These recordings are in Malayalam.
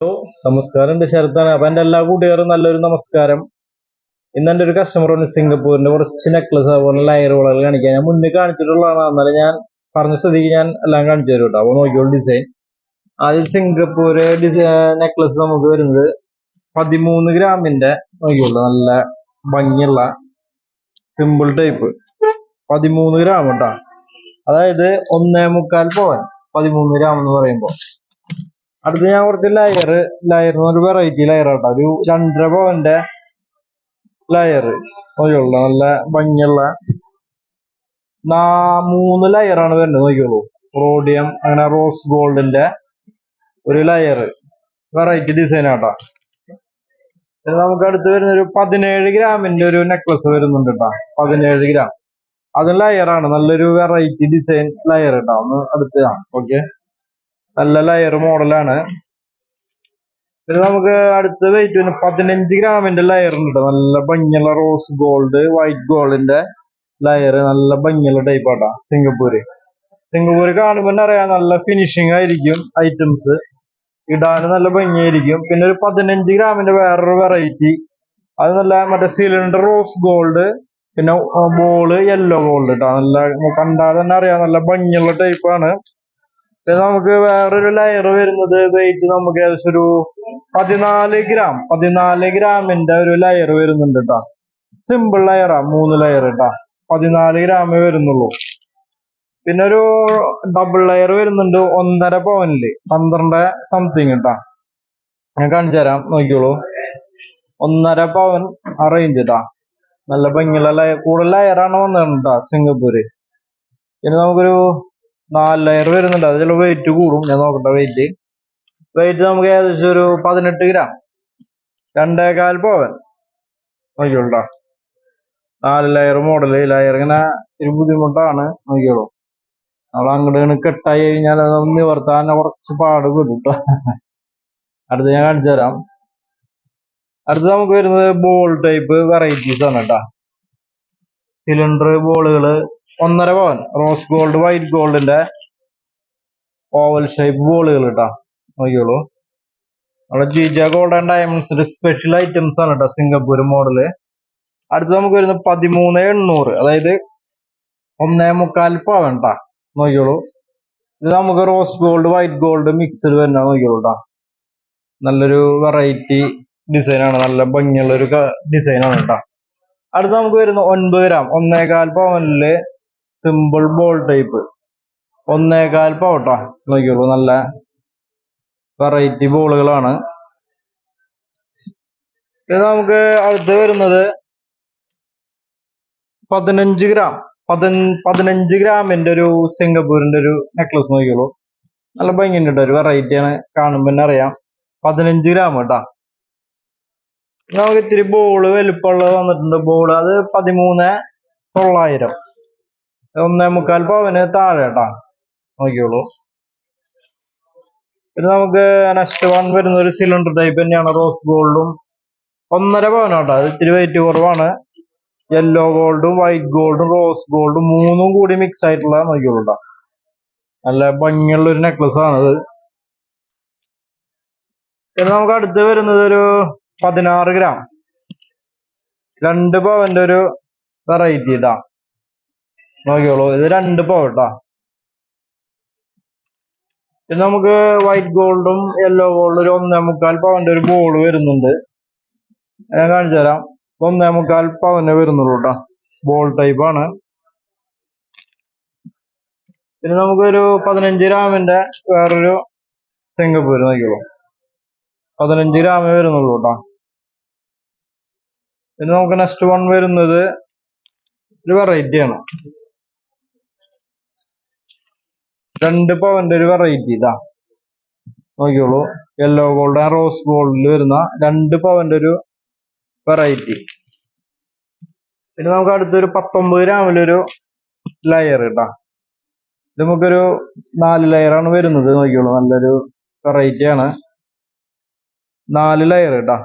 ഹലോ നമസ്കാരം. എന്റെ ശരത്താണ്. അപ്പൊ എന്റെ എല്ലാ കൂട്ടുകാരും നല്ലൊരു നമസ്കാരം. ഇന്ന് എന്റെ ഒരു കസ്റ്റമർ ഉണ്ട് സിംഗപ്പൂരിന്റെ കുറച്ച് നെക്ലസ് അതുപോലെ ലയറുകൾ കാണിക്കാൻ. ഞാൻ മുന്നേ കാണിച്ചിട്ടുള്ളതാണ്. എന്നാലും ഞാൻ പറഞ്ഞ സ്ഥിതിക്ക് ഞാൻ എല്ലാം കാണിച്ചു തരും കേട്ടോ. അപ്പൊ നോക്കിയോളൂ ഡിസൈൻ ആദ്യം സിംഗപ്പൂര് നെക്ലസ് നമുക്ക് വരുന്നത് പതിമൂന്ന് ഗ്രാമിന്റെ നോക്കിയോളൂ നല്ല ഭംഗിയുള്ള സിമ്പിൾ ടൈപ്പ് പതിമൂന്ന് ഗ്രാം കേട്ടോ. അതായത് ഒന്നേ മുക്കാൽ പോവാൻ. പതിമൂന്ന് ഗ്രാം എന്ന് പറയുമ്പോൾ. അടുത്ത് ഞാൻ കുറച്ച് ലയർ ലയർ ഒരു വെറൈറ്റി ലയർ ആട്ടോ. ഒരു രണ്ടര പവന്റെ ലയർ നോക്കിയോളൂ നല്ല ഭംഗിയുള്ള മൂന്ന് ലയറാണ് വരുന്നത് നോക്കിയുള്ളൂ റോഡിയം അങ്ങനെ റോസ് ഗോൾഡിന്റെ ഒരു ലയർ വെറൈറ്റി ഡിസൈൻ ആട്ടോ. നമുക്ക് അടുത്ത് വരുന്ന ഒരു പതിനേഴ് ഗ്രാമിന്റെ ഒരു നെക്ലസ് വരുന്നുണ്ട് കേട്ടോ പതിനേഴ് ഗ്രാം. അത് ലയറാണ് നല്ലൊരു വെറൈറ്റി ഡിസൈൻ ലയർ കേട്ടോ ഒന്ന് അടുത്തതാണ് ഓക്കെ നല്ല ലയർ മോഡലാണ് പിന്നെ നമുക്ക് അടുത്ത വെയിറ്റ് പിന്നെ പതിനഞ്ച് ഗ്രാമിന്റെ ലയർ ഉണ്ട്. നല്ല ഭംഗിയുള്ള റോസ് ഗോൾഡ് വൈറ്റ് ഗോൾഡിന്റെ ലയർ നല്ല ഭംഗിയുള്ള ടൈപ്പ് ആട്ടാ സിംഗപ്പൂര്. സിംഗപ്പൂര് കാണുമ്പോൾ അറിയാം നല്ല ഫിനിഷിംഗ് ആയിരിക്കും ഐറ്റംസ് ഇടാൻ നല്ല ഭംഗിയായിരിക്കും. പിന്നെ ഒരു പതിനഞ്ച് ഗ്രാമിന്റെ വേറൊരു വെറൈറ്റി അത് നല്ല മറ്റേ സിലിണ്ടർ റോസ് ഗോൾഡ് പിന്നെ ബോൾ യെല്ലോ ഗോൾഡ് കേട്ടോ നല്ല കണ്ടാൽ തന്നെ അറിയാം നല്ല ഭംഗിയുള്ള ടൈപ്പാണ് നമുക്ക് വേറൊരു ലെയർ വരുന്നത് വെയിറ്റ് നമുക്ക് ഏകദേശം ഒരു പതിനാല് ഗ്രാം പതിനാല് ഗ്രാമിന്റെ ഒരു ലെയർ വരുന്നുണ്ട് കേട്ടോ സിമ്പിൾ ലെയറാ മൂന്ന് ലെയർ കേട്ടാ പതിനാല് ഗ്രാമേ വരുന്നുള്ളൂ. പിന്നെ ഒരു ഡബിൾ ലെയർ വരുന്നുണ്ട് ഒന്നര പവനിൽ പന്ത്രണ്ട് സംതിങ് കേട്ടാ ഞാൻ കാണിച്ചു തരാം നോക്കിയോളൂ ഒന്നര പവൻ ആ റേഞ്ച് കേട്ടാ നല്ല ഭംഗിയുള്ള ലെയർ കൂടുതൽ ലെയറാണ് വന്നിട്ടുണ്ട് സിംഗപ്പൂര്. പിന്നെ നമുക്കൊരു നാല് ലെയർ വരുന്നുണ്ട്. അത് ചിലപ്പോൾ വെയിറ്റ് കൂടും. ഞാൻ നോക്കട്ടെ വെയിറ്റ് വെയിറ്റ് നമുക്ക് ഏകദേശം ഒരു പതിനെട്ട് ഗ്രാം രണ്ടേകാൽ പോവൻ. നോക്കിയോട്ടോ നാല് ലെയർ മോഡൽ ലെയർ ഇങ്ങനെ ഒരു ബുദ്ധിമുട്ടാണ്. നോക്കിയോളൂ നമ്മൾ അങ്ങോട്ട് കെട്ടായി കഴിഞ്ഞാൽ അത് നിവർത്താൻ കുറച്ച് പാട് പെടും ട്ടോ. അടുത്ത് ഞാൻ കാണിച്ചു തരാം. അടുത്ത് നമുക്ക് വരുന്നത് ബോൾ ടൈപ്പ് വെറൈറ്റീസ് ആണ് കേട്ടോ സിലിണ്ടർ ബോളുകൾ ഒന്നര പവൻ. റോസ് ഗോൾഡ് വൈറ്റ് ഗോൾഡിന്റെ ഓവൽ ഷേപ്പ് ബോളുകൾ കേട്ടാ നോക്കിയോളൂ നമ്മുടെ ജിജ ഗോൾഡ് ആൻഡ് ഡയമണ്ട്സിന്റെ സ്പെഷ്യൽ ഐറ്റംസ് ആണ് കേട്ടോ സിംഗപ്പൂർ മോഡൽ അടുത്ത് നമുക്ക് വരുന്നത് പതിമൂന്ന് എണ്ണൂറ് അതായത് ഒന്നേ മുക്കാൽ പവൻ ട്ടാ. നോക്കിയോളൂ ഇത് നമുക്ക് rose gold white gold mixed വരുന്ന നോക്കിയോളൂ കേട്ടോ നല്ലൊരു വെറൈറ്റി ഡിസൈൻ ആണ് നല്ല ഭംഗിയുള്ള ഒരു ഡിസൈൻ ആണ് കേട്ടോ അടുത്ത് നമുക്ക് വരുന്ന ഒൻപത് ഗ്രാം ഒന്നേകാൽ പവനിൽ സിമ്പിൾ ബോൾ ടൈപ്പ് ഒന്നേകാൽ പാവട്ട. നോക്കിയോളൂ നല്ല വെറൈറ്റി ബോളുകളാണ് ഇത് നമുക്ക് അടുത്ത് വരുന്നത് പതിനഞ്ച് ഗ്രാം. പതി പതിനഞ്ച് ഗ്രാമിന്റെ ഒരു സിംഗപ്പൂരിന്റെ ഒരു നെക്ലസ് നോക്കിയുള്ളൂ നല്ല ഭംഗിയുണ്ട് ഒരു വെറൈറ്റി ആണ്. കാണുമ്പോൾ തന്നെ അറിയാം. പതിനഞ്ച് ഗ്രാം കേട്ടാ. നമുക്ക് ഇത്തിരി ബോൾ വലുപ്പമുള്ളത് വന്നിട്ടുണ്ട്. ബോൾ അത് പതിമൂന്ന് തൊള്ളായിരം. ഒന്നേ മുക്കാൽ പവന് താഴെ കേട്ടാ നോക്കിയോളൂ പിന്നെ നമുക്ക് നെക്സ്റ്റ് വൺ വരുന്ന ഒരു സിലിണ്ടർ ടൈപ്പ് തന്നെയാണ് റോസ് ഗോൾഡും ഒന്നര പവനാട്ടോ അത് ഇത്തിരി വെയിറ്റ് കുറവാണ്. യെല്ലോ ഗോൾഡും വൈറ്റ് ഗോൾഡും റോസ് ഗോൾഡും മൂന്നും കൂടി മിക്സ് ആയിട്ടുള്ള നോക്കിയോളൂ. നല്ല ഭംഗിയുള്ള ഒരു നെക്ലസ് ആണത് പിന്നെ നമുക്ക് അടുത്ത് വരുന്നത് ഒരു പതിനാറ് ഗ്രാം രണ്ട് പവന്റെ ഒരു വെറൈറ്റി ഇതാ നോക്കിയോളൂ ഇത് രണ്ട് പോകട്ടോ ഇത് നമുക്ക് വൈറ്റ് ഗോൾഡും യെല്ലോ ഗോൾഡും ഒരു ഒന്നേ മുക്കാൽ പവന്റെ ഒരു ബോൾ വരുന്നുണ്ട്. ഞാൻ കാണിച്ചു തരാം. ഒന്നേ മുക്കാൽ പവനെ വരുന്നുള്ളൂ കേട്ടോ ബോൾ ടൈപ്പ് ആണ്. പിന്നെ നമുക്കൊരു പതിനഞ്ച് ഗ്രാമിന്റെ വേറൊരു സിംഗപ്പൂർ നോക്കിയോളൂ പതിനഞ്ച് ഗ്രാമേ വരുന്നുള്ളൂ കേട്ടോ പിന്നെ നമുക്ക് നെക്സ്റ്റ് വൺ വരുന്നത് ഒരു വെറൈറ്റി ആണ്. രണ്ട് പവന്റെ ഒരു വെറൈറ്റി ഇതാ. നോക്കിയോളൂ യെല്ലോ ഗോൾഡ് റോസ് ഗോൾഡിൽ വരുന്ന രണ്ട് പവന്റെ ഒരു വെറൈറ്റി പിന്നെ നമുക്ക് അടുത്തൊരു പത്തൊമ്പത് ഗ്രാമിലൊരു ലെയർ കേട്ടാ ഇത് നമുക്കൊരു നാല് ലെയറാണ് വരുന്നത്. നോക്കിയോളൂ നല്ലൊരു വെറൈറ്റി ആണ്. നാല് ലെയർ കേട്ടാ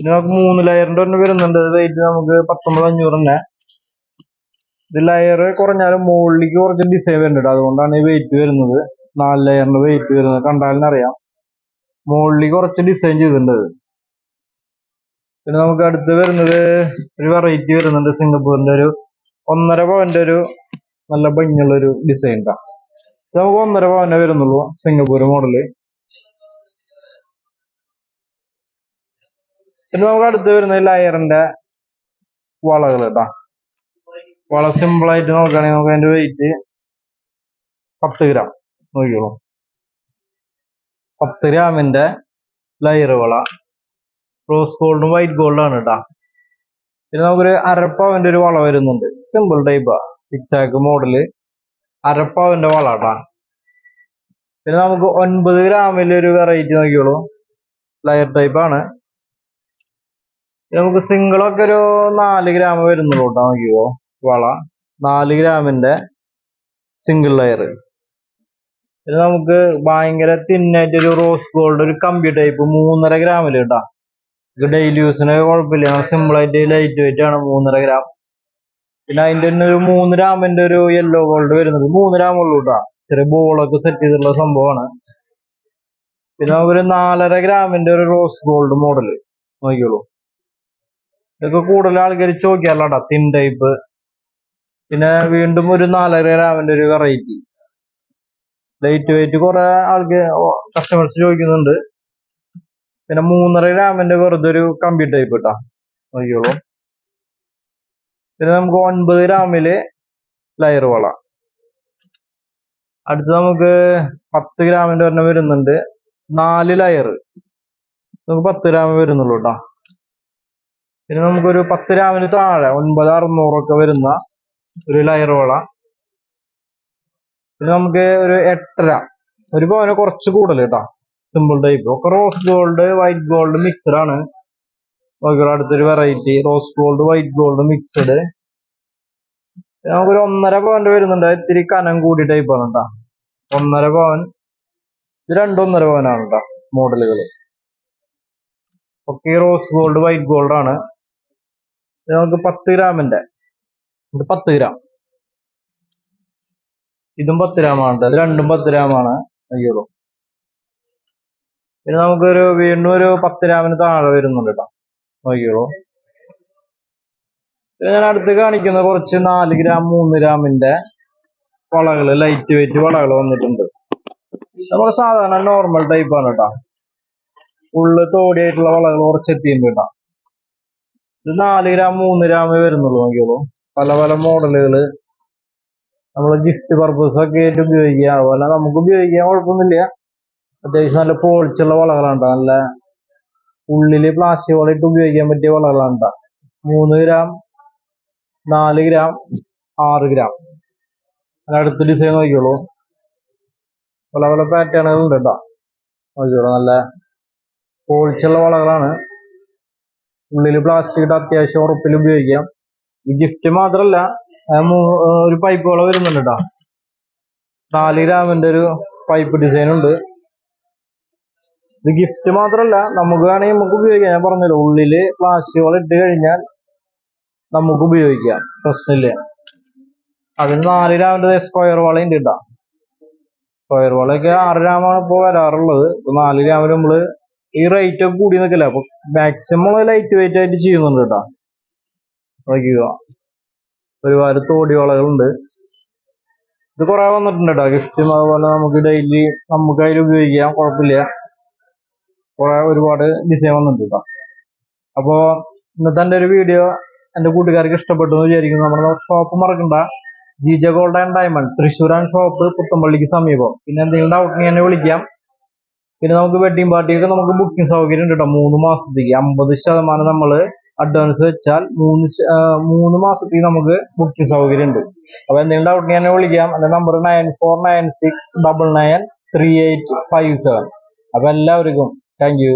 പിന്നെ നമുക്ക് മൂന്ന് ലെയറിന്റെ ഒന്ന് വരുന്നുണ്ട്. വെയിറ്റ് നമുക്ക് പത്തൊമ്പത് അഞ്ഞൂറ് തന്നെ. ഇത് ലെയർ കുറഞ്ഞാലും മുകളിലേക്ക് കുറച്ച് ഡിസൈൻ വരുന്നുണ്ട്. അതുകൊണ്ടാണ് ഈ വെയിറ്റ് വരുന്നത്. നാല് ലെയറിന്റെ വെയിറ്റ് വരുന്നത്. കണ്ടാലും അറിയാം. മുകളിലേക്ക് കുറച്ച് ഡിസൈൻ ചെയ്തിട്ടുണ്ട് പിന്നെ നമുക്ക് അടുത്ത് വരുന്നത് ഒരു വെറൈറ്റി വരുന്നുണ്ട്. സിംഗപ്പൂരിന്റെ ഒരു ഒന്നര പവന്റെ ഒരു നല്ല ഭംഗിയുള്ള ഒരു ഡിസൈൻ ഇത് നമുക്ക് ഒന്നര പവനെ വരുന്നുള്ളൂ സിംഗപ്പൂർ മോഡൽ പിന്നെ നമുക്ക് അടുത്ത് വരുന്നത് ലയറിന്റെ വളകൾ കേട്ടാ വള സിമ്പിൾ ആയിട്ട് നോക്കുകയാണെങ്കിൽ നമുക്ക് അതിന്റെ വെയിറ്റ് പത്ത് ഗ്രാം നോക്കിയോളൂ പത്ത് ഗ്രാമിന്റെ ലയറുകള റോസ് ഗോൾഡും വൈറ്റ് ഗോൾഡും ആണ് കേട്ടാ പിന്നെ നമുക്കൊരു അരപ്പാവിന്റെ ഒരു വള വരുന്നുണ്ട്. സിമ്പിൾ ടൈപ്പാ സിക്സാക്ക് മോഡൽ അരപ്പാവിന്റെ വള കേട്ടാ പിന്നെ നമുക്ക് ഒൻപത് ഗ്രാമിലെ ഒരു വെറൈറ്റി നോക്കിയോളൂ ലയർ ടൈപ്പ് ആണ്. നമുക്ക് സിംഗിളൊക്കെ ഒരു നാല് ഗ്രാം വരുന്നുള്ളൂ കേട്ടോ നോക്കിയോ വള നാല് ഗ്രാമിന്റെ സിംഗിൾ ലെയർ പിന്നെ നമുക്ക് ഭയങ്കര തിന്നായിട്ട് ഒരു റോസ് ഗോൾഡ് ഒരു കമ്പി ടൈപ്പ് മൂന്നര ഗ്രാമിൽ കേട്ടാ. ഇത് ഡെയിലി യൂസിനൊക്കെ കുഴപ്പമില്ല. സിമ്പിൾ ആയിട്ട് ലൈറ്റ് വെയിറ്റ് ആണ് മൂന്നര ഗ്രാം. പിന്നെ അതിന്റെ തന്നെ ഒരു മൂന്ന് ഗ്രാമിന്റെ ഒരു യെല്ലോ ഗോൾഡ് വരുന്നത് മൂന്ന് ഗ്രാം ഉള്ളൂ കേട്ടാ ചെറിയ ബോളൊക്കെ സെറ്റ് ചെയ്തിട്ടുള്ള സംഭവമാണ്. പിന്നെ നമുക്കൊരു നാലര ഗ്രാമിന്റെ ഒരു റോസ് ഗോൾഡ് മോഡൽ നോക്കിയോളൂ ഇതൊക്കെ കൂടുതൽ ആൾക്കാർ ചോദിക്കാറില്ല കേട്ടോ തിൻ ടൈപ്പ് പിന്നെ വീണ്ടും ഒരു നാലര ഗ്രാമിന്റെ ഒരു വെറൈറ്റി ലൈറ്റ് വെയിറ്റ് കുറെ ആൾക്ക് കസ്റ്റമേഴ്സ് ചോദിക്കുന്നുണ്ട്. പിന്നെ മൂന്നര രാമന്റെ വെറുതെ ഒരു കമ്പി ടൈപ്പ് ഇട്ടാ. നോക്കിയോളൂ പിന്നെ നമുക്ക് ഒൻപത് ഗ്രാമിൽ ലയർ വള. അടുത്ത് നമുക്ക് പത്ത് ഗ്രാമിന്റെ ഒരെണ്ണം വരുന്നുണ്ട്. നാല് ലയർ നമുക്ക് പത്ത് ഗ്രാം വരുന്നുള്ളൂ കേട്ടോ പിന്നെ നമുക്കൊരു പത്ത് ഗ്രാമിന് താഴെ ഒൻപത് അറുന്നൂറൊക്കെ വരുന്ന ഒരു ലയർ പിന്നെ നമുക്ക് ഒരു എട്ടര. ഒരു പവന് കുറച്ച് കൂടുതൽ കേട്ടോ. സിമ്പിൾ ടൈപ്പ് ഒക്കെ rose gold white gold mixed ആണ്. അടുത്തൊരു variety rose gold white gold mixed നമുക്കൊരു ഒന്നര പവന്റെ വരുന്നുണ്ട്. ഇത്തിരി കനം കൂടി ടൈപ്പ് ആണ് കേട്ടോ. ഒന്നര പവൻ. ഇത് രണ്ടും പവനാണ് കേട്ടോ മോഡലുകൾ ഒക്കെ റോസ് ഗോൾഡ് വൈറ്റ് ഗോൾഡ് ആണ്. നമുക്ക് പത്ത് ഗ്രാമിന്റെ ഇത് പത്ത് ഗ്രാം. ഇതും പത്ത് ഗ്രാമാണ് ഇത് രണ്ടും പത്ത് ആണ്. അയ്യോളൂ പിന്നെ നമുക്കൊരു വീണ്ടും ഒരു പത്ത് ഗ്രാമിന് താഴെ വരുന്നുണ്ട് കേട്ടോ നോക്കിയോളൂ ഞാൻ അടുത്ത് കാണിക്കുന്ന കുറച്ച് നാല് ഗ്രാം മൂന്ന് ഗ്രാമിന്റെ വളകൾ ലൈറ്റ് വെയിറ്റ് വളകൾ വന്നിട്ടുണ്ട്. നമുക്ക് സാധാരണ നോർമൽ ടൈപ്പ് ആണ് കേട്ടോ ഉള്ള് തോടിയായിട്ടുള്ള വളകൾ കുറച്ച് എത്തിയിട്ടുണ്ട് കേട്ടോ ഇത് നാല് ഗ്രാം മൂന്ന് ഗ്രാമേ വരുന്നുള്ളൂ. നോക്കിയോളൂ പല പല മോഡലുകൾ നമ്മൾ ഗിഫ്റ്റ് പർപ്പസ് ഒക്കെ ആയിട്ട് ഉപയോഗിക്കുക. അതുപോലെ നമുക്ക് ഉപയോഗിക്കാൻ കുഴപ്പമൊന്നുമില്ല. അത്യാവശ്യം നല്ല പോളിച്ചുള്ള വളകളാണ്. നല്ല ഉള്ളിൽ പ്ലാസ്റ്റിക് വള ഇട്ട് ഉപയോഗിക്കാൻ പറ്റിയ വളകളാണ്. മൂന്ന് ഗ്രാം നാല് ഗ്രാം ആറ് ഗ്രാം. അടുത്ത ഡിസൈൻ നോക്കിയോളൂ പല പല പാറ്റേണുകൾ ഉണ്ട് കേട്ടോ നല്ല പോളിച്ചുള്ള വളകളാണ്. ഉള്ളിൽ പ്ലാസ്റ്റിക് ഇട്ട് അത്യാവശ്യം ഉറപ്പിൽ ഉപയോഗിക്കാം. ഗിഫ്റ്റ് മാത്രല്ല ഒരു പൈപ്പ് വള വരുന്നുണ്ട് കേട്ടോ നാല് ഗ്രാമിന്റെ ഒരു പൈപ്പ് ഡിസൈൻ ഉണ്ട്. ഇത് ഗിഫ്റ്റ് മാത്രല്ല നമുക്ക് വേണമെങ്കിൽ നമുക്ക് ഉപയോഗിക്കാം. ഞാൻ പറഞ്ഞല്ലോ ഉള്ളിൽ പ്ലാസ്റ്റിക് വള ഇട്ട് കഴിഞ്ഞാൽ നമുക്ക് ഉപയോഗിക്കാം. പ്രശ്നമില്ല. അതിന് നാല് ഗ്രാമിന്റെ സ്ക്വയർ വള ഉണ്ട് കേട്ടോ സ്ക്വയർ വളയൊക്കെ ആറ് ഗ്രാമാണ് ഇപ്പൊ വരാറുള്ളത്. നാല് ഗ്രാമിൽ നമ്മൾ ഈ റേറ്റ് ഒക്കെ കൂടി നിൽക്കില്ല അപ്പൊ മാക്സിമം ലൈറ്റ് വെയിറ്റ് ആയിട്ട് ചെയ്യുന്നുണ്ട് കേട്ടോ നോക്കിക്കുക ഒരുപാട് തോടി വളകളുണ്ട് ഇത് കുറെ വന്നിട്ടുണ്ട് കേട്ടോ ഗിഫ്റ്റും അതുപോലെ നമുക്ക് ഡെയിലി നമുക്ക് അതിൽ ഉപയോഗിക്കാം. കുഴപ്പമില്ല കുറെ ഒരുപാട് ഡിസൈൻ വന്നിട്ടുണ്ട്? കേട്ടോ അപ്പോൾ ഇന്നത്തെ എന്റെ ഒരു വീഡിയോ എന്റെ കൂട്ടുകാർക്ക് ഇഷ്ടപ്പെട്ടു എന്ന് വിചാരിക്കുന്നു. നമ്മുടെ ഷോപ്പ് മറക്കണ്ട. ജിജ ഗോൾഡ് ആൻഡ് ഡയമണ്ട് തൃശ്ശൂരാൻ ഷോപ്പ് പുത്തമ്പള്ളിക്ക് സമീപം. പിന്നെ എന്തെങ്കിലും ഡൗട്ട് എന്നെ വിളിക്കാം. പിന്നെ നമുക്ക് വെഡിങ് പാർട്ടിയൊക്കെ നമുക്ക് ബുക്കിംഗ് സൗകര്യം ഉണ്ട് കേട്ടോ മൂന്ന് മാസത്തേക്ക്. അമ്പത് ശതമാനം നമ്മൾ അഡ്വാൻസ് വെച്ചാൽ മൂന്ന് മൂന്ന് മാസത്തേക്ക് നമുക്ക് ബുക്കിംഗ് സൗകര്യം ഉണ്ട് അപ്പൊ എന്തെങ്കിലും ഡൗട്ട് ഞാൻ വിളിക്കാം. എന്റെ number nine four nine six double nine three eight five seven അപ്പൊ എല്ലാവർക്കും താങ്ക് യു